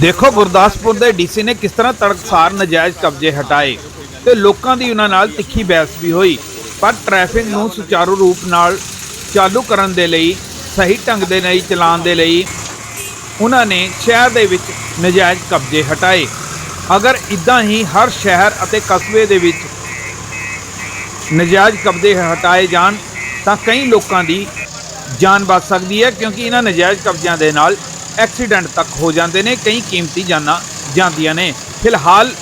ਦੇਖੋ, ਗੁਰਦਾਸਪੁਰ ਦੇ ਡੀਸੀ ਨੇ ਕਿਸ ਤਰ੍ਹਾਂ ਤੜਕਸਾਰ ਨਜਾਇਜ਼ ਕਬਜ਼ੇ ਹਟਾਏ ਤੇ ਲੋਕਾਂ ਦੀ ਉਹਨਾਂ ਨਾਲ ਤਿੱਖੀ ਬਹਿਸ ਵੀ ਹੋਈ। ਪਰ ਟ੍ਰੈਫਿਕ ਨੂੰ ਸੁਚਾਰੂ ਰੂਪ ਨਾਲ ਚਾਲੂ ਕਰਨ ਦੇ ਲਈ, ਸਹੀ ਢੰਗ ਦੇ ਨਾਲ ਚਲਾਉਣ ਦੇ ਲਈ ਉਹਨਾਂ ਨੇ ਸ਼ਹਿਰ ਦੇ ਵਿੱਚ ਨਜਾਇਜ਼ ਕਬਜ਼ੇ ਹਟਾਏ। ਅਗਰ ਇਦਾਂ ਹੀ ਹਰ ਸ਼ਹਿਰ ਅਤੇ ਕਸਬੇ ਦੇ ਵਿੱਚ ਨਜਾਇਜ਼ ਕਬਜ਼ੇ ਹਟਾਏ ਜਾਣ, ਤਾਂ ਕਈ ਲੋਕਾਂ ਦੀ ਜਾਨ ਬਚ ਸਕਦੀ ਹੈ, ਕਿਉਂਕਿ ਇਹਨਾਂ ਨਜਾਇਜ਼ ਕਬਜ਼ਿਆਂ ਦੇ ਨਾਲ ਐਕਸੀਡੈਂਟ ਤੱਕ ਹੋ ਜਾਂਦੇ ਨੇ, ਕਈ ਕੀਮਤੀ ਜਾਨਾਂ ਜਾਂਦੀਆਂ ਨੇ। ਫਿਲਹਾਲ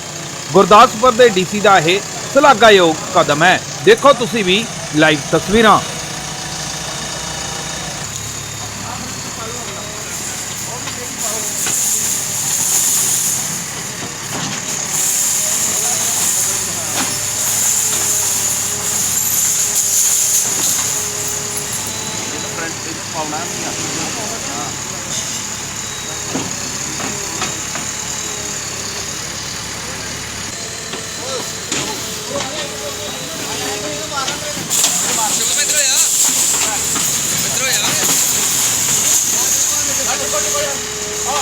ਗੁਰਦਾਸਪੁਰ ਦੇ ਡੀਸੀ ਦਾ ਇਹ ਸ਼ਲਾਘਾਯੋਗ ਕਦਮ ਹੈ। ਦੇਖੋ ਤੁਸੀਂ ਵੀ ਲਾਈਵ ਤਸਵੀਰਾਂ।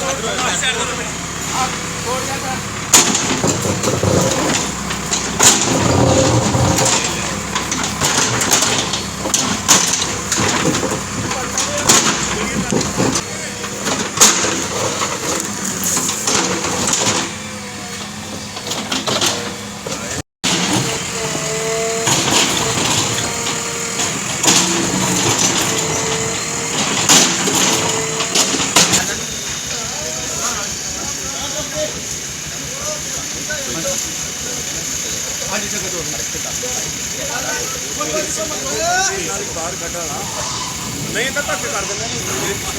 Hadi böyle. Hadi. Oraya da. ਅੱਧਾ ਹੀ ਫੜ ਲਓ ਨਹੀਂ ਤਾਂ ਧੱਕੇ ਕਰ ਦਿੰਦੇ ਇਹ ਤੇ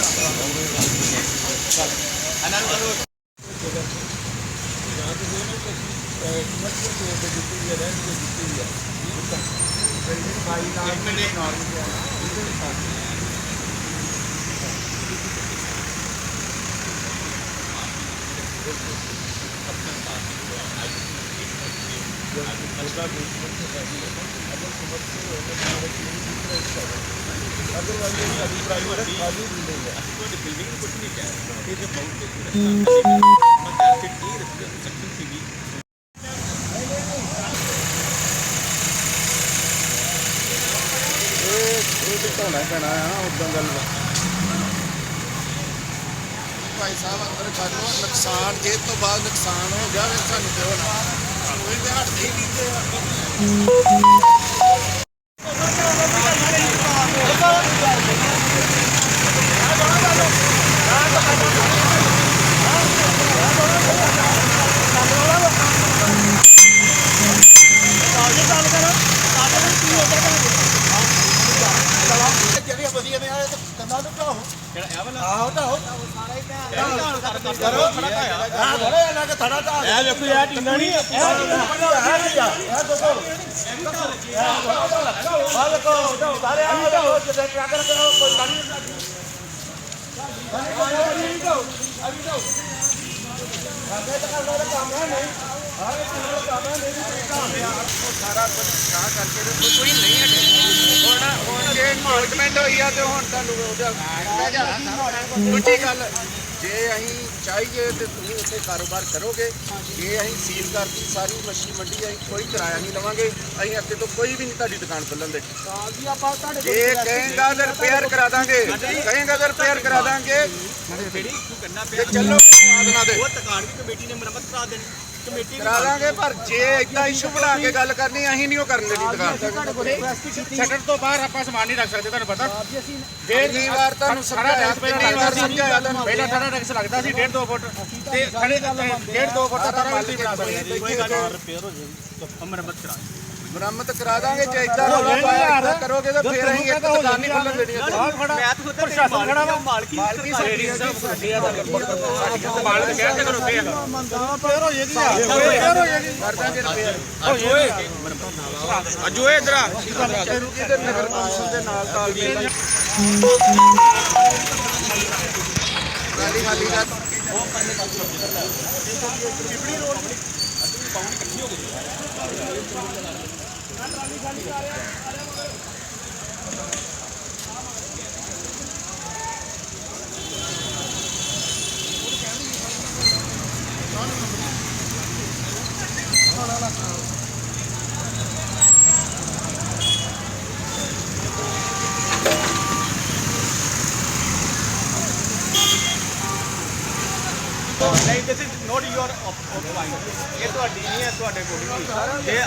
ਢੋਣਾ ਹੀ ਪੈਣਾ ਆ ਉਦਾਂ ਗੱਲ ਵਾ। ਭਾਈ ਸਾਹਿਬ, ਅੰਦਰ ਕਰ ਲਓ ਨੁਕਸਾਨ, ਜੇ ਤੋਂ ਬਾਅਦ ਨੁਕਸਾਨ ਹੋ ਗਿਆ, ਫਿਰ ਸਾਨੂੰ ਦਿਓ ਨਾ Mm-hmm. ਆ ਥੋੜੇ ਇਹਨਾਂ ਕੇ ਥੜਾ ਢਾ ਇਹ ਦੇਖੋ ਇਹ ਟੀਨਾ ਨਹੀਂ ਹੋਈ ਆ ਤੇ ਹੁਣ ਤੁਹਾਨੂੰ ਦੂਜੀ ਗੱਲ ਜੇ ਅਸੀਂ ਚਾਹੀਏ ਤੇ ਤੁਸੀਂ ਉੱਥੇ ਕਾਰੋਬਾਰ ਕਰੋਗੇ। ਜੇ ਅਸੀਂ ਸੀਲ ਕਰਤੀ ਸਾਰੀ ਮੱਛੀ ਮੰਡੀ ਅਸੀਂ ਕੋਈ ਕਿਰਾਇਆ ਨਹੀਂ ਲਵਾਂਗੇ। ਅਸੀਂ ਅੱਗੇ ਤੋਂ ਕੋਈ ਵੀ ਨਹੀਂ ਤੁਹਾਡੀ ਦੁਕਾਨ ਖੋਲਣ ਦੇ। ਜੀ ਆਪਾਂ ਤੁਹਾਡੇ ਜੇ ਕਹੇਗਾ ਤਾਂ ਰਿਪੇਅਰ ਕਰਾ ਦਾਂਗੇ। ਕਹੇਗਾ ਤਾਂ ਰਿਪੇਅਰ ਕਰਾ ਦਾਂਗੇ। ਜਿਹੜੀ ਤੂੰ ਕਰਨਾ ਤੇ ਚੱਲੋ ਆਦਨਾ ਦੇ। ਉਹ ਤਕਾੜ ਦੀ ਕਮੇਟੀ ਨੇ ਮੁਰੰਮਤ ਕਰਾ ਦੇਣੀ। ਕਰਾ ਦਾਂਗੇ ਪਰ ਜੇ ਇਦਾਂ ਇਸ਼ੂ ਬਣਾ ਕੇ ਗੱਲ ਕਰਨੀ ਅਸੀਂ ਨਹੀਂ ਉਹ ਕਰਨ ਦੇਣੀ ਦੁਕਾਨ। ਸ਼ਟਰ ਤੋਂ ਬਾਹਰ ਆਪਾਂ ਸਮਾਨ ਨਹੀਂ ਰੱਖ ਸਕਦੇ ਤੁਹਾਨੂੰ ਪਤਾ। ਕਿੰਨੀ ਵਾਰ ਤੁਹਾਨੂੰ ਸਮਝਾਇਆ ਕਿੰਨੀ ਵਾਰ ਸਮਝਾਇਆ ਤੁਹਾਨੂੰ। ਪਹਿਲਾਂ ਸਾਡਾ ਟੈਕਸ ਲੱਗਦਾ ਸੀ 1.5 2 ਫੁੱਟ। ਤੇ ਖੜੇ 1.5 2 ਫੁੱਟ ਦਾ ਸਾਰਾ ਬਣਾ ਸਕਦੇ ਕੋਈ ਗੱਲ ਨਹੀਂ। ਮਰਮਤ ਕਰਾ ਮੁਰੰਮਤ ਕਰਾ ਦਾਂਗੇ ਜੇ ਇਦਾਂ ਰੌਲਾ ਪਾਇਆ ਏਦਾਂ ਕਰੋਗੇ ਤਾਂ ਫਿਰ ਅਸੀਂ ਇੱਕ ਦੁਕਾਨ ਨਹੀਂ ਖੁੱਲਣ ਦੇਣੀ ਇੱਥੇ। ਪ੍ਰਸ਼ਾਸਨ ਖੜਾ ਵਾ। ਮਾਲਕੀ ਮਾਲਕੀ ਸਾਡੀ ਹੈ ਜੀ। ਮਾਲਕ ਕਹਿ ਕੇ ਰੁਕੇ ਕਰ ਦਾਂਗੇ ਰਿਪੇਅਰ ਅਜੋ ਇਧਰ ਆ। ਰੁਕੀ ਤੇ ਨਗਰ ਕੌਂਸਲ ਦੇ ਨਾਲ ਤਾਲਮੇਲ ਨਾਲ ਖਾਲੀ ਖਾਲੀ ਦਾ ਨਹੀਂ ਯੂਰ ਪੁਆਇੰਟ ਇਹ ਤੁਹਾਡੀ ਨਹੀਂ ਹੈ, ਤੁਹਾਡੇ ਕੋਲ ਨਹੀਂ ਇਹ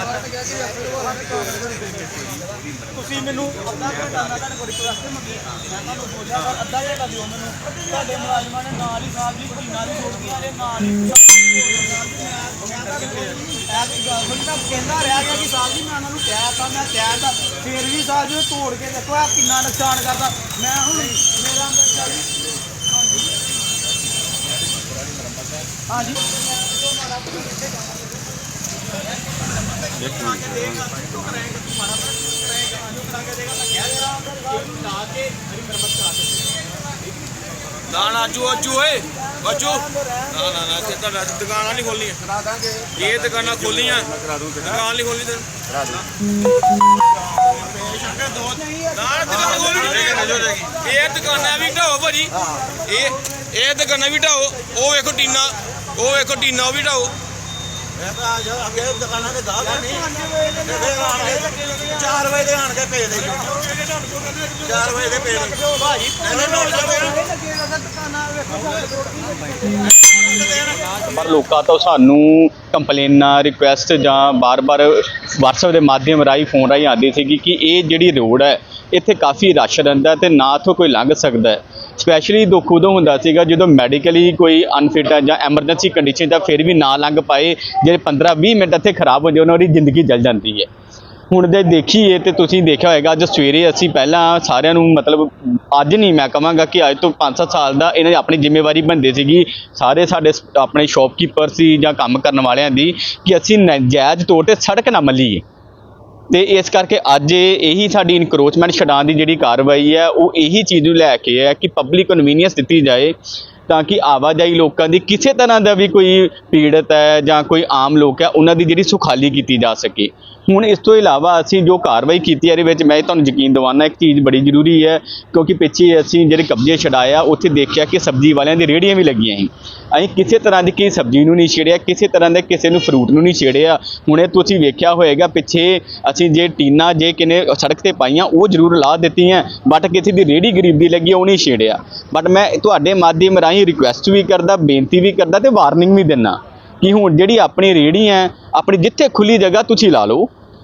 ਤੁਸੀਂ ਮੈਨੂੰ ਅੱਧਾ ਘੰਟਾ ਮੈਂ ਤੁਹਾਡੇ ਕੋਲ ਰਿਕੁਐਸਟ ਮੰਗੀ। ਮੈਂ ਤੁਹਾਨੂੰ ਬੋਲਿਆ ਪਰ ਅੱਧਾ ਘੰਟਾ ਦਿਓ ਮੈਨੂੰ। ਤੁਹਾਡੇ ਮੁਲਾਜ਼ਮਾਂ ਨੇ ਨਾਲ ਹੀ ਸਾਹਿਬ ਜੀ ਮਹੀਨਾ ਦੀ ਛੋੜਦੀਆਂ ਨੇ ਨਾਲ ਹੀ ਕਹਿੰਦਾ ਰਿਹਾ ਗਿਆ ਕਿ ਸਾਹਿਬ ਜੀ ਮੈਂ ਉਹਨਾਂ ਨੂੰ ਕਹਿ ਤਾ ਮੈਂ ਕਹਿ ਤਾ ਫਿਰ ਵੀ ਸਾਹਿਬ ਜੀ ਤੋੜ ਕੇ ਦੇਖੋ ਆ ਕਿੰਨਾ ਨੁਕਸਾਨ ਕਰਦਾ। ਮੈਂ ਹੁਣ ਮੇਰਾ ਅੰਦਰ ਚੱਲ ਹਾਂਜੀ ਨਾ ਨਾ ਅਜੂ ਅਜੂ ਓਏ ਅਜੂ ਨਾ ਨਾ ਨਾ ਸਿੱਧਾ ਨਾ ਦੁਕਾਨਾਂ ਨਹੀਂ ਖੋਲਣੀਆਂ ਕਰਾ ਦਾਂਗੇ ਇਹ ਦੁਕਾਨਾਂ ਖੋਲੀਆਂ ਦੁਕਾਨ ਨਹੀਂ ਖੋਲਣੀ ਤੇ ਨਾ ਨਾ ਦੁਕਾਨ ਖੋਲਣੀ ਨਹੀਂ ਇਹ ਦੁਕਾਨਾਂ ਵੀ ਢਾਓ ਭਾਜੀ ਇਹ ਇਹ ਦੁਕਾਨਾਂ ਵੀ ਢਾਓ ਉਹ ਵੇਖੋ ਟੀਨਾ ਉਹ ਵੇਖੋ ਟੀਨਾ ਉਹ ਵੀ ਢਾਓ। ਮੈਂ ਤਾਂ ਆ ਜਾ ਅੱਗੇ ਦੁਕਾਨਾਂ ਤੇ ਗਾਹਕ ਨਹੀਂ ਫਿਰ ਆਣਗੇ 4 ਵਜੇ ਦੇ ਆਣਗੇ ਪੇ ਦੇ। 4 ਵਜੇ ਦੇ ਪੇ ਦੇ। ਭਾਜੀ ਇਹਨੇ ਨੋਟ ਪਰ ਲੋਕਾਂ ਤੋਂ ਸਾਨੂੰ ਕੰਪਲੇਨਾਂ ਰਿਕੁਐਸਟ ਜਾਂ ਬਾਰ-ਬਾਰ WhatsApp ਦੇ ਮਾਧਿਅਮ ਰਾਹੀਂ ਫੋਨ ਰਾਹੀਂ ਆਉਂਦੀ ਸੀਗੀ ਕਿ ਇਹ ਜਿਹੜੀ ਰੋਡ ਹੈ ਇੱਥੇ ਕਾਫੀ ਰਸ਼ ਰਹਿੰਦਾ ਤੇ ਨਾ ਇੱਥੋਂ ਕੋਈ ਲੰਘ ਸਕਦਾ ਹੈ। ਸਪੈਸ਼ਲੀ ਦੁੱਖ ਉਦੋਂ ਹੁੰਦਾ ਸੀਗਾ, ਜਦੋਂ ਮੈਡੀਕਲੀ ਕੋਈ ਅਨਫਿਟ ਹੈ ਜਾਂ ਐਮਰਜੈਂਸੀ ਕੰਡੀਸ਼ਨ ਤਾਂ ਫਿਰ ਵੀ ਨਾ ਲੰਘ ਪਾਏ ਜਿਹੜੇ 15-20 ਮਿੰਟ ਇੱਥੇ ਖਰਾਬ ਹੋ ਜਾਏ, ਉਹਨਾਂ ਦੀ ਜ਼ਿੰਦਗੀ ਜਲ ਜਾਂਦੀ ਹੈ। ਹੁਣ ਦੇ ਦੇਖੀਏ ਤੇ ਤੁਸੀਂ ਦੇਖਿਆ ਹੋਏਗਾ, ਅੱਜ ਸਵੇਰੇ ਅਸੀਂ ਪਹਿਲਾਂ ਸਾਰਿਆਂ ਨੂੰ ਮਤਲਬ ਅੱਜ ਨਹੀਂ ਮੈਂ ਕਹਾਂਗਾ ਕਿ ਅੱਜ ਤੋਂ 5-7 ਸਾਲ ਦਾ ਇਹਨਾਂ ਦੀ ਆਪਣੀ ਜ਼ਿੰਮੇਵਾਰੀ ਬਣਦੀ ਸੀਗੀ, ਸਾਰੇ ਸਾਡੇ ਸ- ਆਪਣੇ ਸ਼ਾਪਕੀਪਰ ਸੀ ਜਾਂ ਕੰਮ ਕਰਨ ਵਾਲਿਆਂ ਦੀ, ਕਿ ਅਸੀਂ ਨਜਾਇਜ਼ ਤੌਰ ਤੇ ਸੜਕ ਨਾ ਮੱਲੀਏ। ਤੇ ਇਸ ਕਰਕੇ ਅੱਜ ਇਹੀ ਸਾਡੀ ਇਨਕਰੋਚਮੈਂਟ ਛਡਾਉਣ ਦੀ ਜਿਹੜੀ ਕਾਰਵਾਈ ਹੈ, ਉਹ ਇਹੀ ਚੀਜ਼ ਨੂੰ ਲੈ ਕੇ ਹੈ ਕਿ ਪਬਲਿਕ ਕਨਵੀਨੀਅੰਸ ਦਿੱਤੀ ਜਾਏ ਤਾਂ ਕਿ ਆਵਾਜਾਈ ਲੋਕਾਂ ਦੀ ਕਿਸੇ ਤਰ੍ਹਾਂ ਦਾ ਵੀ ਕੋਈ ਪੀੜਤ ਹੈ ਜਾਂ ਕੋਈ ਆਮ ਲੋਕ ਹੈ, ਉਹਨਾਂ ਦੀ ਜਿਹੜੀ ਸੁਖਾਲੀ ਕੀਤੀ ਜਾ ਸਕੇ। ਹੁਣ ਇਸ ਤੋਂ ਇਲਾਵਾ ਅਸੀਂ ਜੋ ਕਾਰਵਾਈ ਕੀਤੀ ਹੈ, ਇਹਦੇ ਵਿੱਚ ਮੈਂ ਤੁਹਾਨੂੰ ਯਕੀਨ ਦਿਵਾਉਣਾ ਇੱਕ ਚੀਜ਼ ਬੜੀ ਜ਼ਰੂਰੀ ਹੈ ਕਿਉਂਕਿ ਪਿੱਛੇ ਅਸੀਂ ਜਿਹੜੇ ਕਬਜ਼ੇ ਛਡਾਇਆ ਉੱਥੇ ਦੇਖਿਆ ਕਿ ਸਬਜ਼ੀ ਵਾਲਿਆਂ ਦੀ ਰੇਹੜੀਆਂ ਵੀ ਲੱਗੀਆਂ ਸੀ। ਅਸੀਂ ਕਿਸੇ ਤਰ੍ਹਾਂ ਦੀ ਕਿਸੇ ਸਬਜ਼ੀ ਨੂੰ ਨਹੀਂ ਛੇੜਿਆ, ਕਿਸੇ ਤਰ੍ਹਾਂ ਦੇ ਕਿਸੇ ਨੂੰ ਫਰੂਟ ਨੂੰ ਨਹੀਂ ਛੇੜਿਆ। ਹੁਣੇ ਤੁਸੀਂ ਵੇਖਿਆ ਹੋਏਗਾ, ਪਿੱਛੇ ਅਸੀਂ ਜੇ ਟੀਨਾ, ਜੇ ਕਿਨੇ ਸੜਕ ਤੇ ਪਾਈਆਂ, ਉਹ ਜ਼ਰੂਰ ਲਾ ਦਿੱਤੀਆਂ ਬਟ ਕਿਸੇ ਦੀ ਰੇਹੜੀ ਗਰੀਬ ਦੀ ਲੱਗੀ, ਉਹ ਨਹੀਂ ਛੇੜਿਆ। ਬਟ ਮੈਂ ਤੁਹਾਡੇ ਮਾਧਿਅਮ ਰਾਹੀਂ ਰਿਕੁਐਸਟ ਵੀ ਕਰਦਾ, ਬੇਨਤੀ ਵੀ ਕਰਦਾ ਤੇ ਵਾਰਨਿੰਗ ਵੀ ਦਿੰਦਾ ਕਿ ਹੁਣ ਜਿਹੜੀ ਆਪਣੀ ਰੇਹੜੀ ਹੈ, ਆਪਣੀ ਜਿੱਥੇ ਖੁੱਲੀ ਜਗ੍ਹਾ ਤੁਸੀਂ ਲਾ ਲਓ।